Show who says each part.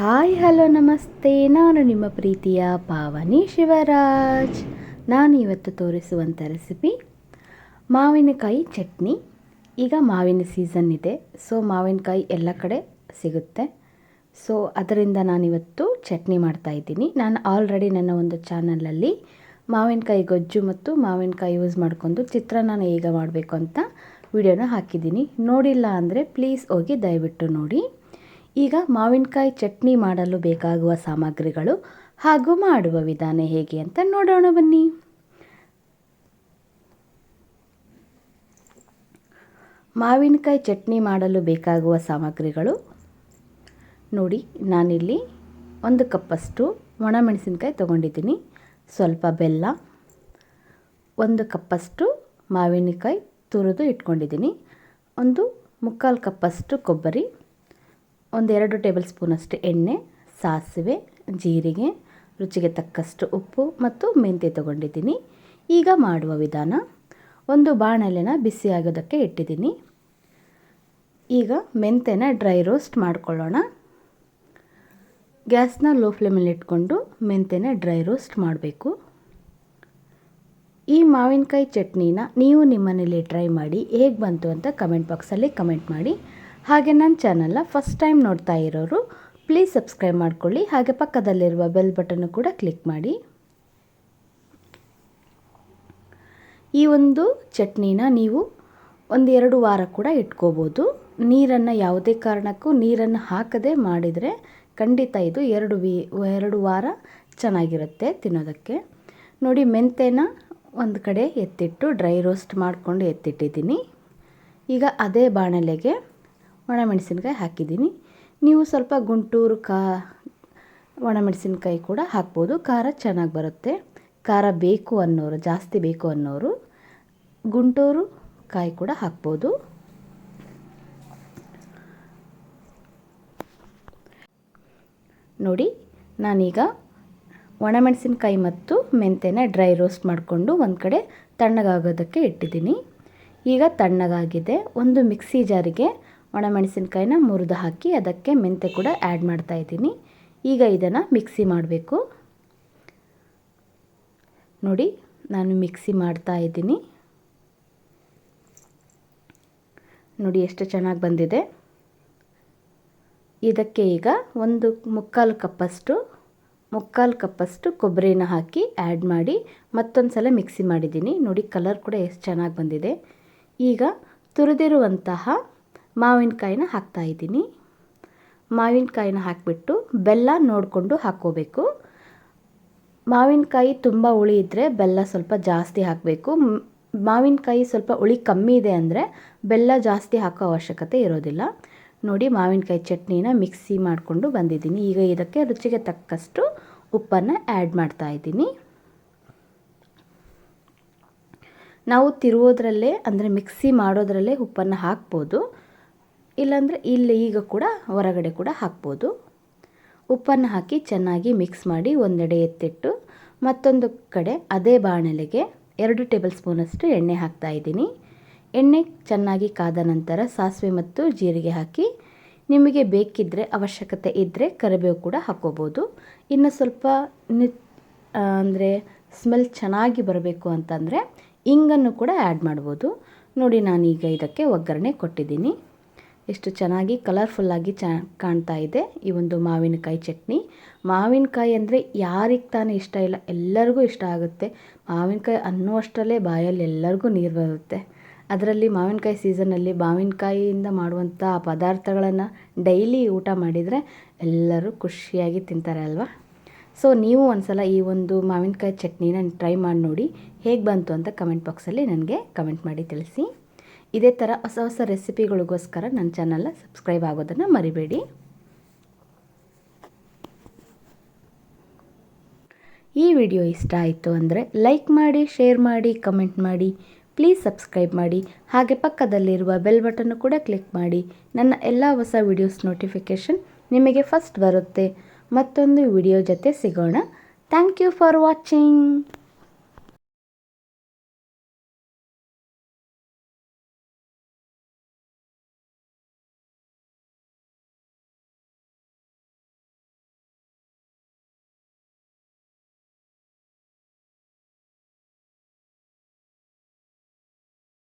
Speaker 1: Hi, hello, ನಮಸ್ತೆ. ನಾನು ನಿಮ್ಮ ಪ್ರೀತಿಯ ಪಾವನಿ ಶಿವರಾಜ್. ನಾನು ಇವತ್ತು ತೋರಿಸುವಂಥ ರೆಸಿಪಿ ಮಾವಿನಕಾಯಿ ಚಟ್ನಿ. ಈಗ ಮಾವಿನ ಸೀಸನ್ ಇದೆ. ಸೊ ಮಾವಿನಕಾಯಿ ಎಲ್ಲ ಕಡೆ ಸಿಗುತ್ತೆ. ಸೊ ಅದರಿಂದ ನಾನಿವತ್ತು ಚಟ್ನಿ ಮಾಡ್ತಾ ಇದ್ದೀನಿ. ನಾನು ಆಲ್ರೆಡಿ ನನ್ನ ಒಂದು ಚಾನಲಲ್ಲಿ ಮಾವಿನಕಾಯಿ ಗೊಜ್ಜು ಮತ್ತು ಮಾವಿನಕಾಯಿ ಯೂಸ್ ಮಾಡಿಕೊಂಡು ನಾನು ಈಗ ಮಾಡಬೇಕು ಅಂತ ವಿಡಿಯೋನ ಹಾಕಿದ್ದೀನಿ. ನೋಡಿಲ್ಲ ಅಂದರೆ ಪ್ಲೀಸ್ ಹೋಗಿ ದಯವಿಟ್ಟು ನೋಡಿ. ಈಗ ಮಾವಿನಕಾಯಿ ಚಟ್ನಿ ಮಾಡಲು ಬೇಕಾಗುವ ಸಾಮಗ್ರಿಗಳು ಹಾಗೂ ಮಾಡುವ ವಿಧಾನ ಹೇಗೆ ಅಂತ ನೋಡೋಣ ಬನ್ನಿ. ಮಾವಿನಕಾಯಿ ಚಟ್ನಿ ಮಾಡಲು ಬೇಕಾಗುವ ಸಾಮಗ್ರಿಗಳು. ನೋಡಿ, ನಾನಿಲ್ಲಿ ಒಂದು ಕಪ್ಪಷ್ಟು ಒಣಮೆಣಸಿನ್ಕಾಯಿ ತೊಗೊಂಡಿದ್ದೀನಿ. ಸ್ವಲ್ಪ ಬೆಲ್ಲ, ಒಂದು ಕಪ್ಪಷ್ಟು ಮಾವಿನಕಾಯಿ ತುರಿದು ಇಟ್ಕೊಂಡಿದ್ದೀನಿ. ಒಂದು ಮುಕ್ಕಾಲು ಕಪ್ಪಷ್ಟು ಕೊಬ್ಬರಿ ಒಂದೆರಡು ಟೇಬಲ್ ಸ್ಪೂನಷ್ಟು ಎಣ್ಣೆ, ಸಾಸಿವೆ, ಜೀರಿಗೆ, ರುಚಿಗೆ ತಕ್ಕಷ್ಟು ಉಪ್ಪು ಮತ್ತು ಮೆಂತ್ಯ ತೊಗೊಂಡಿದ್ದೀನಿ. ಈಗ ಮಾಡುವ ವಿಧಾನ, ಒಂದು ಬಾಣಲೆನ ಬಿಸಿ ಆಗೋದಕ್ಕೆ ಇಟ್ಟಿದ್ದೀನಿ. ಈಗ ಮೆಂತ್ಯನ ಡ್ರೈ ರೋಸ್ಟ್ ಮಾಡ್ಕೊಳ್ಳೋಣ. ಗ್ಯಾಸ್ನ ಲೋ ಫ್ಲೇಮಲ್ಲಿ ಇಟ್ಕೊಂಡು ಮೆಂತ್ಯನ ಡ್ರೈ ರೋಸ್ಟ್ ಮಾಡಬೇಕು. ಈ ಮಾವಿನಕಾಯಿ ಚಟ್ನಿನ ನೀವು ನಿಮ್ಮನೇಲಿ ಟ್ರೈ ಮಾಡಿ, ಹೇಗೆ ಬಂತು ಅಂತ ಕಮೆಂಟ್ ಬಾಕ್ಸಲ್ಲಿ ಕಮೆಂಟ್ ಮಾಡಿ. ಹಾಗೆ ನನ್ನ ಚಾನಲ್ನ ಫಸ್ಟ್ ಟೈಮ್ ನೋಡ್ತಾ ಇರೋರು ಪ್ಲೀಸ್ ಸಬ್ಸ್ಕ್ರೈಬ್ ಮಾಡ್ಕೊಳ್ಳಿ. ಹಾಗೆ ಪಕ್ಕದಲ್ಲಿರುವ ಬೆಲ್ ಬಟನ್ನು ಕೂಡ ಕ್ಲಿಕ್ ಮಾಡಿ. ಈ ಒಂದು ಚಟ್ನಿನ ನೀವು ಒಂದು ಎರಡು ವಾರ ಕೂಡ ಇಟ್ಕೋಬೋದು. ನೀರನ್ನು ಯಾವುದೇ ಕಾರಣಕ್ಕೂ ನೀರನ್ನು ಹಾಕದೆ ಮಾಡಿದರೆ ಖಂಡಿತ ಇದು ಎರಡು ವಿ, ಎರಡು ವಾರ ಚೆನ್ನಾಗಿರುತ್ತೆ ತಿನ್ನೋದಕ್ಕೆ. ನೋಡಿ, ಮೆಂತೆನ ಒಂದು ಕಡೆ ಎತ್ತಿಟ್ಟು ಡ್ರೈ ರೋಸ್ಟ್ ಮಾಡಿಕೊಂಡು ಎತ್ತಿಟ್ಟಿದ್ದೀನಿ. ಈಗ ಅದೇ ಬಾಣಲೆಗೆ ಒಣಮೆಣಸಿನ್ಕಾಯಿ ಹಾಕಿದ್ದೀನಿ. ನೀವು ಸ್ವಲ್ಪ ಗುಂಟೂರು ಕಾ, ಒಣಮೆಣಸಿನ್ಕಾಯಿ ಕೂಡ ಹಾಕ್ಬೋದು. ಖಾರ ಚೆನ್ನಾಗಿ ಬರುತ್ತೆ. ಖಾರ ಬೇಕು ಅನ್ನೋರು, ಜಾಸ್ತಿ ಬೇಕು ಅನ್ನೋರು ಗುಂಟೂರು ಕಾಯಿ ಕೂಡ ಹಾಕ್ಬೋದು. ನೋಡಿ, ನಾನೀಗ ಒಣಮೆಣಸಿನ್ಕಾಯಿ ಮತ್ತು ಮೆಂತೆನ ಡ್ರೈ ರೋಸ್ಟ್ ಮಾಡಿಕೊಂಡು ಒಂದು ಕಡೆ ತಣ್ಣಗಾಗೋದಕ್ಕೆ ಇಟ್ಟಿದ್ದೀನಿ. ಈಗ ತಣ್ಣಗಾಗಿದೆ. ಒಂದು ಮಿಕ್ಸಿ ಜಾರಿಗೆ ಒಣಮೆಣಸಿನ್ಕಾಯಿನ ಮುರಿದು ಹಾಕಿ ಅದಕ್ಕೆ ಮೆಂತೆ ಕೂಡ ಆ್ಯಡ್ ಮಾಡ್ತಾ ಇದ್ದೀನಿ. ಈಗ ಇದನ್ನು ಮಿಕ್ಸಿ ಮಾಡಬೇಕು. ನೋಡಿ, ನಾನು ಮಿಕ್ಸಿ ಮಾಡ್ತಾ ಇದ್ದೀನಿ. ನೋಡಿ, ಎಷ್ಟು ಚೆನ್ನಾಗಿ ಬಂದಿದೆ. ಇದಕ್ಕೆ ಈಗ ಒಂದು ಮುಕ್ಕಾಲು ಕಪ್ಪಷ್ಟು ಮುಕ್ಕಾಲು ಕಪ್ಪಷ್ಟು ಕೊಬ್ಬರಿನ ಹಾಕಿ ಆ್ಯಡ್ ಮಾಡಿ ಮತ್ತೊಂದು ಸಲ ಮಿಕ್ಸಿ ಮಾಡಿದ್ದೀನಿ. ನೋಡಿ ಕಲರ್ ಕೂಡ ಎಷ್ಟು ಚೆನ್ನಾಗಿ ಬಂದಿದೆ. ಈಗ ತುರಿದಿರುವಂತಹ ಮಾವಿನಕಾಯಿನ ಹಾಕ್ತಾಯಿದ್ದೀನಿ ಮಾವಿನಕಾಯಿನ ಹಾಕಿಬಿಟ್ಟು ಬೆಲ್ಲ ನೋಡಿಕೊಂಡು ಹಾಕ್ಕೋಬೇಕು. ಮಾವಿನಕಾಯಿ ತುಂಬ ಹುಳಿ ಇದ್ದರೆ ಬೆಲ್ಲ ಸ್ವಲ್ಪ ಜಾಸ್ತಿ ಹಾಕಬೇಕು. ಮಾವಿನಕಾಯಿ ಸ್ವಲ್ಪ ಹುಳಿ ಕಮ್ಮಿ ಇದೆ ಅಂದರೆ ಬೆಲ್ಲ ಜಾಸ್ತಿ ಹಾಕೋ ಅವಶ್ಯಕತೆ ಇರೋದಿಲ್ಲ. ನೋಡಿ ಮಾವಿನಕಾಯಿ ಚಟ್ನಿನ ಮಿಕ್ಸಿ ಮಾಡಿಕೊಂಡು ಬಂದಿದ್ದೀನಿ. ಈಗ ಇದಕ್ಕೆ ರುಚಿಗೆ ತಕ್ಕಷ್ಟು ಉಪ್ಪನ್ನು ಆ್ಯಡ್ ಮಾಡ್ತಾ ಇದ್ದೀನಿ. ನಾವು ತಿರುವುದರಲ್ಲೇ ಅಂದರೆ ಮಿಕ್ಸಿ ಮಾಡೋದರಲ್ಲೇ ಉಪ್ಪನ್ನು ಹಾಕ್ಬೋದು. ಇಲ್ಲಾಂದರೆ ಇಲ್ಲಿ ಈಗ ಕೂಡ ಹೊರಗಡೆ ಕೂಡ ಹಾಕ್ಬೋದು. ಉಪ್ಪನ್ನು ಹಾಕಿ ಚೆನ್ನಾಗಿ ಮಿಕ್ಸ್ ಮಾಡಿ ಒಂದೆಡೆ ಎತ್ತಿಟ್ಟು ಮತ್ತೊಂದು ಕಡೆ ಅದೇ ಬಾಣಲೆಗೆ ಎರಡು ಟೇಬಲ್ ಸ್ಪೂನಷ್ಟು ಎಣ್ಣೆ ಹಾಕ್ತಾ ಇದ್ದೀನಿ. ಎಣ್ಣೆ ಚೆನ್ನಾಗಿ ಕಾದ ನಂತರ ಸಾಸಿವೆ ಮತ್ತು ಜೀರಿಗೆ ಹಾಕಿ ನಿಮಗೆ ಬೇಕಿದ್ದರೆ ಅವಶ್ಯಕತೆ ಇದ್ದರೆ ಕರಿಬೇವು ಕೂಡ ಹಾಕ್ಕೋಬೋದು. ಇನ್ನು ಸ್ವಲ್ಪ ನಿ ಅಂದರೆ ಸ್ಮೆಲ್ ಚೆನ್ನಾಗಿ ಬರಬೇಕು ಅಂತಂದರೆ ಇಂಗನ್ನು ಕೂಡ ಆ್ಯಡ್ ಮಾಡ್ಬೋದು. ನೋಡಿ ನಾನೀಗ ಇದಕ್ಕೆ ಒಗ್ಗರಣೆ ಕೊಟ್ಟಿದ್ದೀನಿ. ಎಷ್ಟು ಚೆನ್ನಾಗಿ ಕಲರ್ಫುಲ್ಲಾಗಿ ಚ ಕಾಣ್ತಾ ಇದೆ ಈ ಒಂದು ಮಾವಿನಕಾಯಿ ಚಟ್ನಿ. ಮಾವಿನಕಾಯಿ ಅಂದರೆ ಯಾರಿಗೆ ತಾನೇ ಇಷ್ಟ ಇಲ್ಲ, ಎಲ್ಲರಿಗೂ ಇಷ್ಟ ಆಗುತ್ತೆ. ಮಾವಿನಕಾಯಿ ಅನ್ನುವಷ್ಟರಲ್ಲೇ ಬಾಯಲ್ಲಿ ಎಲ್ಲರಿಗೂ ನೀರು ಬರುತ್ತೆ. ಅದರಲ್ಲಿ ಮಾವಿನಕಾಯಿ ಸೀಸನಲ್ಲಿ ಮಾವಿನಕಾಯಿಯಿಂದ ಮಾಡುವಂಥ ಪದಾರ್ಥಗಳನ್ನು ಡೈಲಿ ಊಟ ಮಾಡಿದರೆ ಎಲ್ಲರೂ ಖುಷಿಯಾಗಿ ತಿಂತಾರೆ ಅಲ್ವಾ? ಸೊ ನೀವು ಒಂದು ಸಲ ಈ ಒಂದು ಮಾವಿನಕಾಯಿ ಚಟ್ನಿನ ಟ್ರೈ ಮಾಡಿ ನೋಡಿ, ಹೇಗೆ ಬಂತು ಅಂತ ಕಮೆಂಟ್ ಬಾಕ್ಸಲ್ಲಿ ನನಗೆ ಕಮೆಂಟ್ ಮಾಡಿ ತಿಳಿಸಿ. ಇದೇ ಥರ ಹೊಸ ಹೊಸ ರೆಸಿಪಿಗಳಿಗೋಸ್ಕರ ನನ್ನ ಚಾನಲ್ನ ಸಬ್ಸ್ಕ್ರೈಬ್ ಆಗೋದನ್ನು ಮರಿಬೇಡಿ. ಈ ವಿಡಿಯೋ ಇಷ್ಟ ಆಯಿತು ಅಂದರೆ ಲೈಕ್ ಮಾಡಿ, ಶೇರ್ ಮಾಡಿ, ಕಮೆಂಟ್ ಮಾಡಿ, ಪ್ಲೀಸ್ ಸಬ್ಸ್ಕ್ರೈಬ್ ಮಾಡಿ. ಹಾಗೆ ಪಕ್ಕದಲ್ಲಿರುವ ಬೆಲ್ ಬಟನ್ನು ಕೂಡ ಕ್ಲಿಕ್ ಮಾಡಿ. ನನ್ನ ಎಲ್ಲ ಹೊಸ ವಿಡಿಯೋಸ್ ನೋಟಿಫಿಕೇಷನ್ ನಿಮಗೆ ಫಸ್ಟ್ ಬರುತ್ತೆ. ಮತ್ತೊಂದು ವಿಡಿಯೋ ಜೊತೆ ಸಿಗೋಣ. Thank you for watching.